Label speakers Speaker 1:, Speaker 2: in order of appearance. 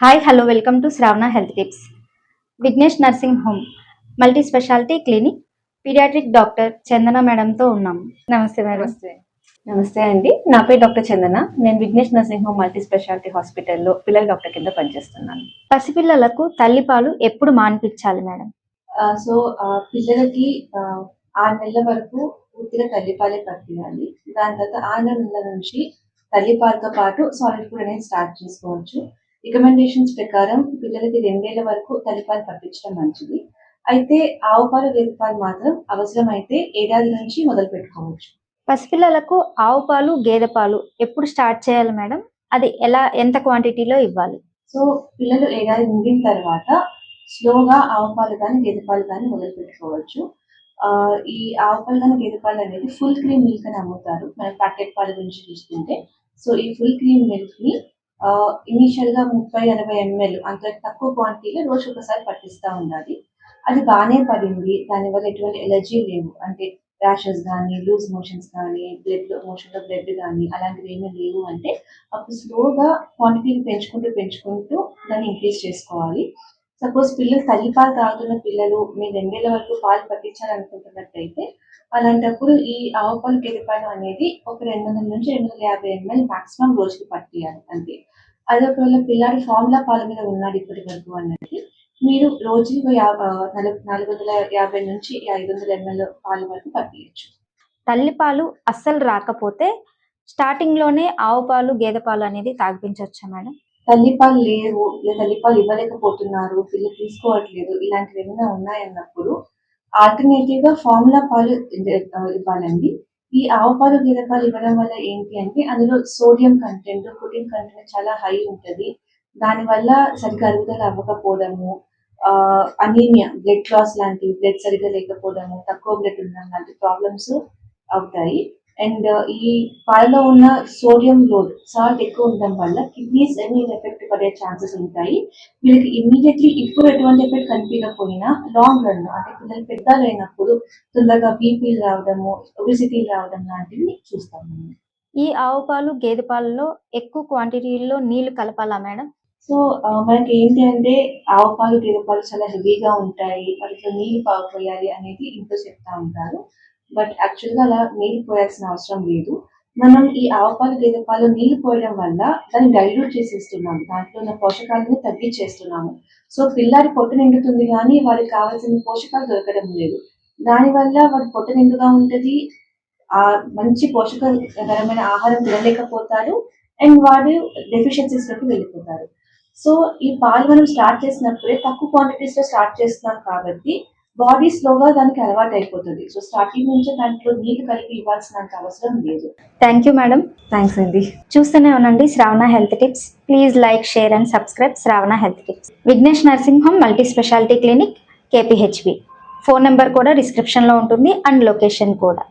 Speaker 1: Hi hello welcome to Shravana health tips Vighnesh nursing home multi speciality clinic paediatric doctor Chandana మేడంతో ఉన్నాము నమస్తే madam.
Speaker 2: నమస్తే. నమస్తే అండి. నా పేరు డాక్టర్ చందన. నేను Vighnesh nursing home multi speciality హాస్పిటల్లో పిల్లల డాక్టర్ కింద పనిచేస్తున్నాను.
Speaker 1: పసిపిల్లలకు తల్లిపాలు ఎప్పుడు మానిపించాలి మేడం?
Speaker 3: సో పిల్లలకి ఆ, ఆరు నెలల వరకు పూర్తిగా తల్లిపాలే పట్టియాలి దాని తర్వాత ఆరు నెలల నుంచి తల్లిపాలతో పాటు సాలిడ్ ఫుడ్ అనేది స్టార్ట్ చేసుకోవచ్చు. రికమెండేషన్స్ ప్రకారం పిల్లలకి రెండేళ్ళ వరకు తల్లిపాలు పట్టించడం మంచిది. అయితే ఆవు పాలు గేదె పాలు మాత్రం అవసరమైతే ఏడాది నుంచి మొదలు పెట్టుకోవచ్చు.
Speaker 1: పసిపిల్లలకు ఆవు పాలు గేదె పాలు ఎప్పుడు స్టార్ట్ చేయాలి మేడం? అది ఎలా ఎంత క్వాంటిటీలో ఇవ్వాలి?
Speaker 3: సో పిల్లలు ఏడాది నిండిన తర్వాత స్లోగా ఆవు పాలు కానీ గేదె పాలు కానీ మొదలు పెట్టుకోవచ్చు. ఆ, ఈ ఆవు పాలు కానీ గేదె పాలు అనేది ఫుల్ క్రీమ్ మిల్క్ అని అమ్ముతారు. మనం ప్యాకెట్ పాల గురించి చూస్తుంటే. సో ఈ ఫుల్ క్రీమ్ మిల్క్ని ఇనీషియల్గా ముప్పై ఎనభై ఎంఎల్ అంత తక్కువ క్వాంటిటీలో రోజు ఒకసారి పట్టిస్తూ ఉండాలి అది బాగానే పడింది. దానివల్ల ఎటువంటి ఎలర్జీ లేవు అంటే ర్యాషెస్ కానీ లూజ్ మోషన్స్ కానీ బ్లడ్ మోషన్లో బ్లడ్ కానీ అలాంటివి ఏమీ లేవు అంటే అప్పుడు స్లోగా క్వాంటిటీని పెంచుకుంటూ పెంచుకుంటూ దాన్ని ఇంక్రీజ్ చేసుకోవాలి. సపోజ్ పిల్లలు తల్లిపాలు తాగుతున్న పిల్లలు మీరు రెండేళ్ళ వరకు పాలు పట్టించాలనుకుంటున్నట్టయితే అలాంటప్పుడు ఈ ఆవు పాలు గెలిపాలు అనేది ఒక రెండు వందల నుంచి రెండు వందల యాభై ఎంఎల్ మాక్సిమం రోజుకి పట్టియాలి అంతే. అదే ఒకవేళ పిల్లాడి ఫార్ములా పాల మీద ఉన్నాడు ఇప్పటి వరకు అన్నది మీరు రోజుకి నాలుగు వందల యాభై నుంచి ఐదు వందల ఎంఎల్ పాల వరకు పట్టియచ్చు.
Speaker 1: తల్లిపాలు అస్సలు రాకపోతే స్టార్టింగ్లోనే ఆవు పాలు గేదె పాలు అనేది తాగిపించవచ్చా మేడం?
Speaker 3: తల్లిపాలు లేవు లేదా తల్లిపాలు ఇవ్వలేకపోతున్నారు పిల్లలు తీసుకోవట్లేదు ఇలాంటివి ఏమైనా ఉన్నాయన్నప్పుడు ఆల్టర్నేటివ్గా ఫార్ములా పాలు ఇవ్వాలండి. ఈ ఆవు పాలు గేదె పాలు ఇవ్వడం వల్ల ఏంటి అంటే అందులో సోడియం కంటెంట్ ప్రోటీన్ కంటెంట్ చాలా హై ఉంటది. దానివల్ల సరిగ్గా అరుగుదల అవ్వకపోవడము అనీమియా బ్లడ్ లాస్ లాంటి బ్లడ్ సరిగ్గా లేకపోవడము తక్కువ బ్లడ్ ఉండడం లాంటి ప్రాబ్లమ్స్ అవుతాయి. అండ్ ఈ పాలలో ఉన్న సోడియం లోడ్ సాల్ట్ ఎక్కువ ఉండడం వల్ల కిడ్నీస్ మీద ఎఫెక్ట్ పడే ఛాన్సెస్ ఉంటాయి. వీళ్ళకి ఇమ్మీడియట్లీ ఇప్పుడు ఎటువంటి ఎఫెక్ట్ కనిపించకపోయినా లాంగ్ రన్ అంటే పిల్లలు పెద్దలు అయినప్పుడు తొందరగా బీపీలు రావడము ఒబిసిటీ రావడం లాంటివి చూస్తాం మనం.
Speaker 1: ఈ ఆవు పాలు గేదె పాలలో ఎక్కువ క్వాంటిటీలో నీళ్ళు కలపాలా మేడం?
Speaker 3: సో మనకి ఏంటి అంటే ఆవు పాలు గేదె పాలు చాలా హెవీగా ఉంటాయి. వాటిలో నీళ్ళు పా- పోయాలి అనేది ఇంట్లో చెప్తా ఉంటారు. బట్ యాక్చువల్గా అలా నీళ్ళు పోయాల్సిన అవసరం లేదు. మనం ఈ ఆవు పాలు గేదె పాలు నీళ్ళు పోయడం వల్ల దాన్ని డైల్యూట్ చేసేస్తున్నాం. దాంట్లో ఉన్న పోషకాలను తగ్గించేస్తున్నాము. సో పిల్లాడి పొట్టు నిండుతుంది కానీ వారికి కావాల్సిన పోషకాలు దొరకడం లేదు. దానివల్ల వాడు పొట్ట నిండుగా ఉంటుంది ఆ మంచి పోషకకరమైన ఆహారం తినలేకపోతారు అండ్ వాడు డెఫిషియన్సీస్లోకి వెళ్ళిపోతారు సో ఈ పాలు మనం స్టార్ట్ చేసినప్పుడే తక్కువ క్వాంటిటీస్లో స్టార్ట్ చేస్తున్నాం కాబట్టి బాడీ స్లోగా దానికి అలవాటు అయిపోతుంది. సో స్టార్టింగ్ నుంచే దాంట్లో నీళ్ళు కలిపి ఇవ్వాల్సినంత అవసరం లేదు.
Speaker 1: థ్యాంక్ యూ మేడం
Speaker 2: థ్యాంక్స్ అండి
Speaker 1: చూస్తూనే ఉండండి Shravana health tips please like share and subscribe Shravana health tips Vighnesh nursing home multi speciality clinic KPHB phone number కూడా డిస్క్రిప్షన్లో ఉంటుంది అండ్ లొకేషన్ కూడా.